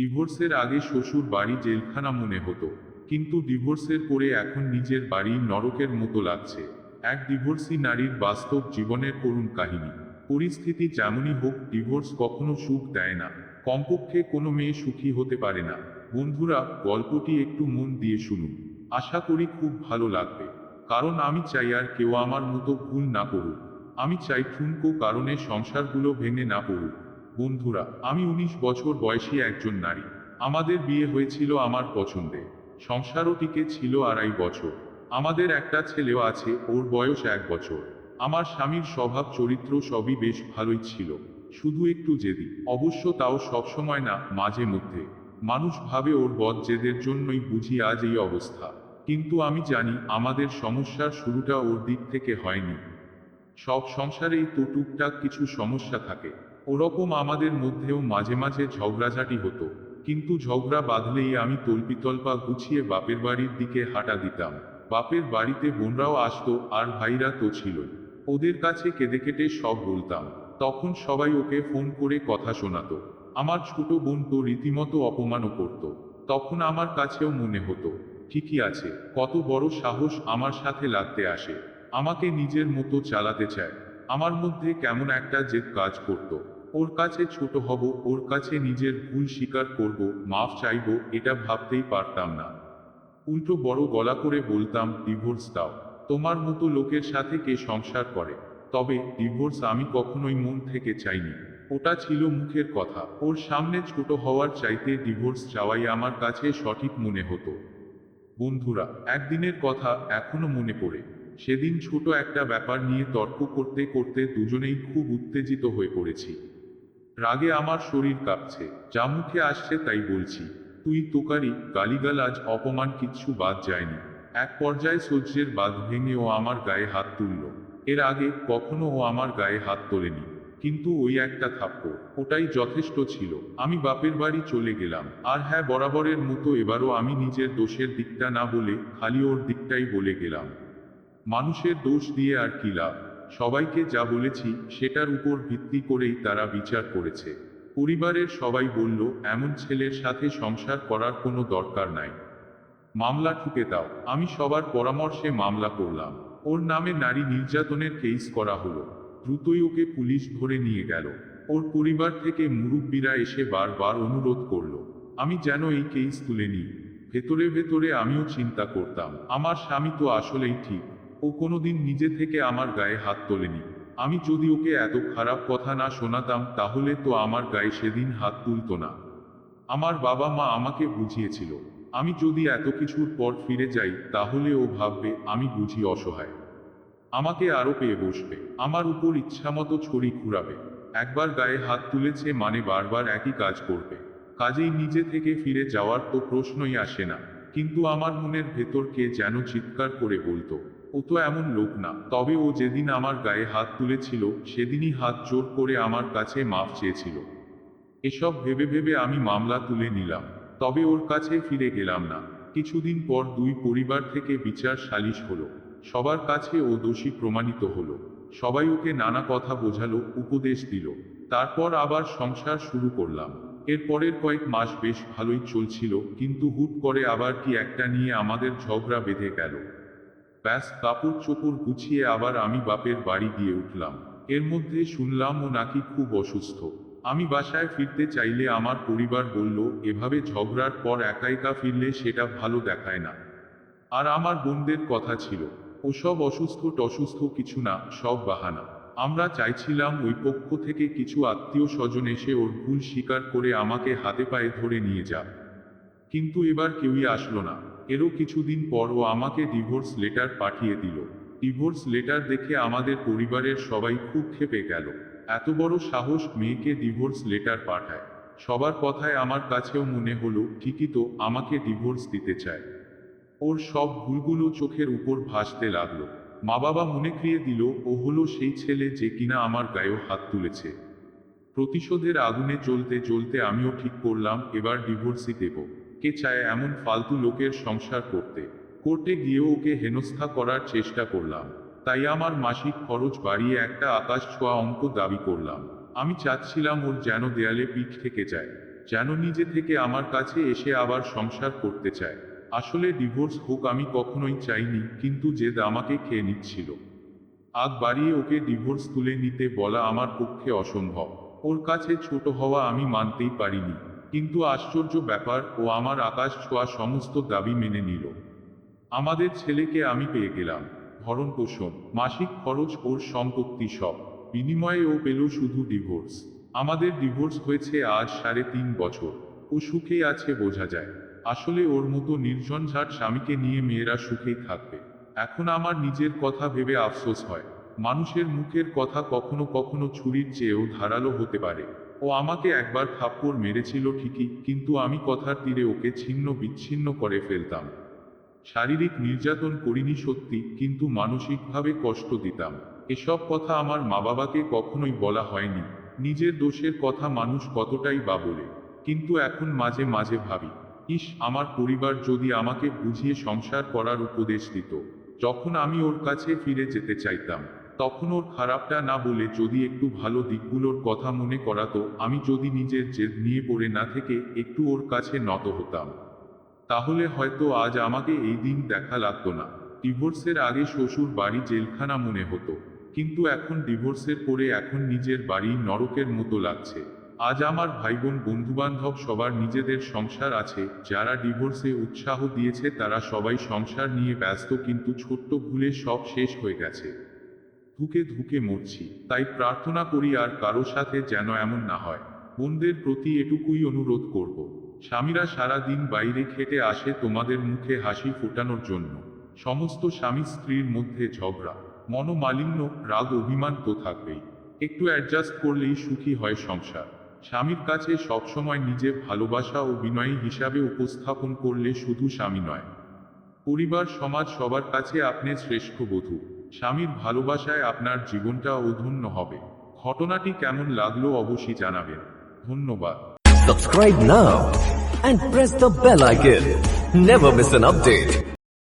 ডিভোর্সের আগে শ্বশুর বাড়ি জেলখানা মনে হতো, কিন্তু ডিভোর্সের পরে এখন নিজের বাড়ি নরকের মতো লাগছে। এক ডিভোর্সি নারীর বাস্তব জীবনের করুণ কাহিনী। পরিস্থিতি যেমনই হোক ডিভোর্স কখনো সুখ দেয় না। কমপক্ষে কোনো মেয়ে সুখী হতে পারে না। বন্ধুরা, গল্পটি একটু মন দিয়ে শুনুন। আশা করি খুব ভালো লাগবে। কারণ আমি চাই আর কেউ আমার মতো ভুল না করুক। আমি চাই ঠুনকো কারণে সংসারগুলো ভেঙে না পড়ুক। বন্ধুরা, আমি উনিশ বছর বয়সী একজন নারী। আমাদের বিয়ে হয়েছিল আমার পছন্দে। সংসারও টিকে ছিল আড়াই বছর। আমাদের একটা ছেলেও আছে, ওর বয়স এক বছর। আমার স্বামীর স্বভাব, চরিত্র সবই বেশ ভালোই ছিল। শুধু একটু জেদি। অবশ্য তাও সবসময় না, মাঝে মধ্যে। মানুষ ভাবে ওর বদ জেদের জন্যই বুঝি আজ এই অবস্থা। কিন্তু আমি জানি, আমাদের সমস্যার শুরুটা ওর দিক থেকে হয়নি। সব সংসারেই তো টুকটাক কিছু সমস্যা থাকে। ওরকম আমাদের মধ্যেও মাঝে মাঝে ঝগড়াঝাটি হতো, কিন্তু ঝগড়া বাঁধলেই আমি তল্পিতল্পা গুছিয়ে বাপের বাড়ির দিকে হাঁটা দিতাম। বাপের বাড়িতে বোনরাও আসতো আর ভাইরা তো ছিলই। ওদের কাছে কেঁদে কেটে সব বলতাম। তখন সবাই ওকে ফোন করে কথা শোনাতো। আমার ছোট বোন তো রীতিমতো অপমানও করত। তখন আমার কাছেও মনে হতো, ঠিকই আছে, কত বড় সাহস আমার সাথে লাগতে আসে। আমাকে নিজের মতো চালাতে চায়। আমার মধ্যে কেমন একটা জেদ কাজ করত। ওর কাছে ছোট হব, ওর কাছে নিজের ভুল স্বীকার করব, মাফ চাইব, এটা ভাবতেই পারতাম না। উল্টো বড় গলা করে বলতাম, ডিভোর্স দাও। তোমার মতো লোকের সাথে কে সংসার করে? তবে ডিভোর্স আমি কখনোই মন থেকে চাইনি। ওটা ছিল মুখের কথা। ওর সামনে ছোট হওয়ার চাইতে ডিভোর্স চাওয়াই আমার কাছে সঠিক মনে হতো। বন্ধুরা, একদিনের কথা এখনও মনে পড়ে। সেদিন ছোট একটা ব্যাপার নিয়ে তর্ক করতে করতে দুজনেই খুব উত্তেজিত হয়ে পড়েছি। রাগে আমার শরীর কাঁপছে, যা মুখে আসছে তাই বলছি, তুই তোকারি, গালিগালাজ, অপমান কিচ্ছু বাদ যায়নি। এক পর্যায়ে সহ্যের বাঁধ ভেঙে ও আমার গায়ে হাত তুলল। এর আগে কখনো ও আমার গায়ে হাত তোলেনি, কিন্তু ওই একটা থাপ্পড়, ওটাই যথেষ্ট ছিল। আমি বাপের বাড়ি চলে গেলাম, আর হ্যাঁ বরাবরের মতো এবারও আমি নিজের দোষের দিকটা না বলে, খালি ওর দিকটাই বলে গেলাম। মানুষের দোষ দিয়ে আর কি লাভ? সবাইকে যা বলেছি, সেটার উপর ভিত্তি করেই তারা বিচার করেছে। পরিবারের সবাই বলল, এমন ছেলের সাথে সংসার করার কোনো দরকার নাই। মামলা ঠুকে দাও। আমি সবার পরামর্শে মামলা করলাম। ওর নামে নারী নির্যাতনের কেস করা হলো। দ্রুতই ওকে পুলিশ ধরে নিয়ে গেল। ওর পরিবার থেকে মুরব্বীরা এসে বারবার অনুরোধ করল, আমি যেন এই কেস তুলে নিই। ভেতরে ভেতরে আমিও চিন্তা করতাম। আমার স্বামী তো আসলেই ঠিক। ও কোনোদিন নিজে থেকে আমার গায়ে হাত তোলেনি। আমি যদি ওকে এত খারাপ কথা না শোনাতাম, তাহলে তো আমার গায়ে সেদিন হাত তুলতো না। আমার বাবা মা আমাকে বুঝিয়েছিল, আমি যদি এত কিছুর পর ফিরে যাই, তাহলে ও ভাববে, আমি বুঝি অসহায়। আমাকে আরও পেয়ে বসবে, আমার উপর ইচ্ছামতো ছড়ি ঘুরাবে। একবার গায়ে হাত তুলেছে মানে বারবার একই কাজ করবে। কাজেই নিজে থেকে ফিরে যাওয়ার তো প্রশ্নই আসে না। কিন্তু আমার মনের ভেতরকে যেন চিৎকার করে বলতো ও তো এমন লোক না। তবে ও যেদিন আমার গায়ে হাত তুলেছিল, সেদিনই হাত জোর করে আমার কাছে মাফ চেয়েছিল। এসব ভেবে ভেবে আমি মামলা তুলে নিলাম। তবে ওর কাছে ফিরে গেলাম না। কিছুদিন পর দুই পরিবার থেকে বিচার সালিশ হলো। সবার কাছে ও দোষী প্রমাণিত হলো। সবাই ওকে নানা কথা বোঝালো, উপদেশ দিল। তারপর আবার সংসার শুরু করলাম। এরপরের কয়েক মাস বেশ ভালোই চলছিল, কিন্তু হুট করে আবার কি একটা নিয়ে আমাদের ঝগড়া বেঁধে গেল। ব্যাস কাপড় চোপড় গুছিয়ে আবার আমি বাপের বাড়ি গিয়ে উঠলাম। এর মধ্যে শুনলাম ও নাকি খুব অসুস্থ। আমি বাসায় ফিরতে চাইলে আমার পরিবার বলল, এভাবে ঝগড়ার পর একা একা ফিরলে সেটা ভালো দেখায় না। আর আমার বোনদের কথা ছিল, ওসব অসুস্থ টসুস্থ কিছু না, সব বাহানা। আমরা চাইছিলাম ওই পক্ষ থেকে কিছু আত্মীয় স্বজন এসে ওর ভুল স্বীকার করে আমাকে হাতে পায়ে ধরে নিয়ে যাক। কিন্তু এবার কেউই আসলো না। এরও কিছুদিন পর ও আমাকে ডিভোর্স লেটার পাঠিয়ে দিল। ডিভোর্স লেটার দেখে আমাদের পরিবারের সবাই খুব ক্ষেপে গেল। এত বড় সাহস মেয়েকে ডিভোর্স লেটার পাঠায়। সবার কথায় আমার কাছেও মনে হলো, ঠিকই তো, আমাকে ডিভোর্স দিতে চায়। ওর সব ভুলগুলো চোখের উপর ভাসতে লাগল। মা বাবা মনে করিয়ে দিল, ও হলো সেই ছেলে যে কিনা আমার গায়েও হাত তুলেছে। প্রতিশোধের আগুনে জ্বলতে জ্বলতে আমিও ঠিক করলাম, এবার ডিভোর্সই দেব। কে চায় এমন ফালতু লোকের সংসার করতে। কোর্টে গিয়েও ওকে হেনস্থা করার চেষ্টা করলাম। তাই আমার মাসিক খরচ বাড়িয়ে একটা আকাশ ছোঁয়া অঙ্ক দাবি করলাম। আমি চাচ্ছিলাম ওর যেন দেয়ালে পিঠ থেকে যায়, যেন নিজে থেকে আমার কাছে এসে আবার সংসার করতে চায়। আসলে ডিভোর্স হোক আমি কখনোই চাইনি, কিন্তু জেদ আমাকে খেয়ে নিচ্ছিল। আগ বাড়িয়ে ওকে ডিভোর্স তুলে নিতে বলা আমার পক্ষে অসম্ভব। ওর কাছে ছোট হওয়া আমি মানতেই পারিনি। কিন্তু আশ্চর্য ব্যাপার ও আমার আকাশ ছোঁয়া সমস্ত দাবি মেনে নিল। আমাদের ছেলেকে আমি পেয়ে গেলাম। ভরণ পোষণ, মাসিক খরচ ওর সম্পত্তি সব। বিনিময়ে ও পেল শুধু ডিভোর্স আমাদের ডিভোর্স হয়েছে আজ সাড়ে তিন বছর। ও সুখে আছে বোঝা যায়। আসলে ওর মতো নির্ঝঞ্ঝাট স্বামীকে নিয়ে মেয়েরা সুখেই থাকবে। এখন আমার নিজের কথা ভেবে আফসোস হয়। মানুষের মুখের কথা কখনো কখনো ছুরির চেয়েও ধারালো হতে পারে। ও আমাকে একবার থাপ্পড় মেরেছিল ঠিকই, কিন্তু আমি কথার তীরে ওকে ছিন্ন বিচ্ছিন্ন করে ফেলতাম। শারীরিক নির্যাতন করিনি সত্যি, কিন্তু মানসিকভাবে কষ্ট দিতাম। এসব কথা আমার মা বাবাকে কখনোই বলা হয়নি। নিজের দোষের কথা মানুষ কতটাই বা বলে। কিন্তু এখন মাঝে মাঝে ভাবি, ইস, আমার পরিবার যদি আমাকে বুঝিয়ে সংসার করার উপদেশ দিত, যখন আমি ওর কাছে ফিরে যেতে চাইতাম। তখন ওর খারাপটা না বলে যদি একটু ভালো দিকগুলোর কথা মনে করাতো, আমি যদি নিজের জেদ নিয়ে পড়ে না থেকে একটু ওর কাছে নত হতাম। তাহলে হয়তো আজ আমাকে এই দিন দেখা লাগতো না। ডিভোর্সের আগে শ্বশুর বাড়ি জেলখানা মনে হতো। কিন্তু এখন ডিভোর্সের পরে এখন নিজের বাড়ি নরকের মতো লাগছে। আজ আমার ভাই বোন বন্ধুবান্ধব সবার নিজেদের সংসার আছে, যারা ডিভোর্সে উৎসাহ দিয়েছে তারা সবাই সংসার নিয়ে ব্যস্ত কিন্তু ছোট্ট ভুলে সব শেষ হয়ে গেছে। ধুকে ধুকে মরছি, তাই প্রার্থনা করি আর কারও সাথে যেন এমন না হয়। বোনদের প্রতি এটুকুই অনুরোধ করব। স্বামীরা সারা দিন বাইরে খেটে আসে তোমাদের মুখে হাসি ফোটানোর জন্য। সমস্ত স্বামী স্ত্রীর মধ্যে ঝগড়া, মনোমালিন্য, রাগ, অভিমান তো থাকবেই একটু অ্যাডজাস্ট করলেই সুখী হয় সংসার। স্বামীর কাছে সবসময় নিজে ভালোবাসা ও বিনয়ী হিসাবে উপস্থাপন করলে শুধু স্বামী নয়। পরিবার, সমাজ সবার কাছে আপনি শ্রেষ্ঠ বধূ। স্বামীর ভালোবাসায় আপনার জীবনটা অধন্য হবে ঘটনাটি কেমন লাগল অবশ্যই জানাবেন ধন্যবাদ Subscribe now and press the bell icon. Never miss an update.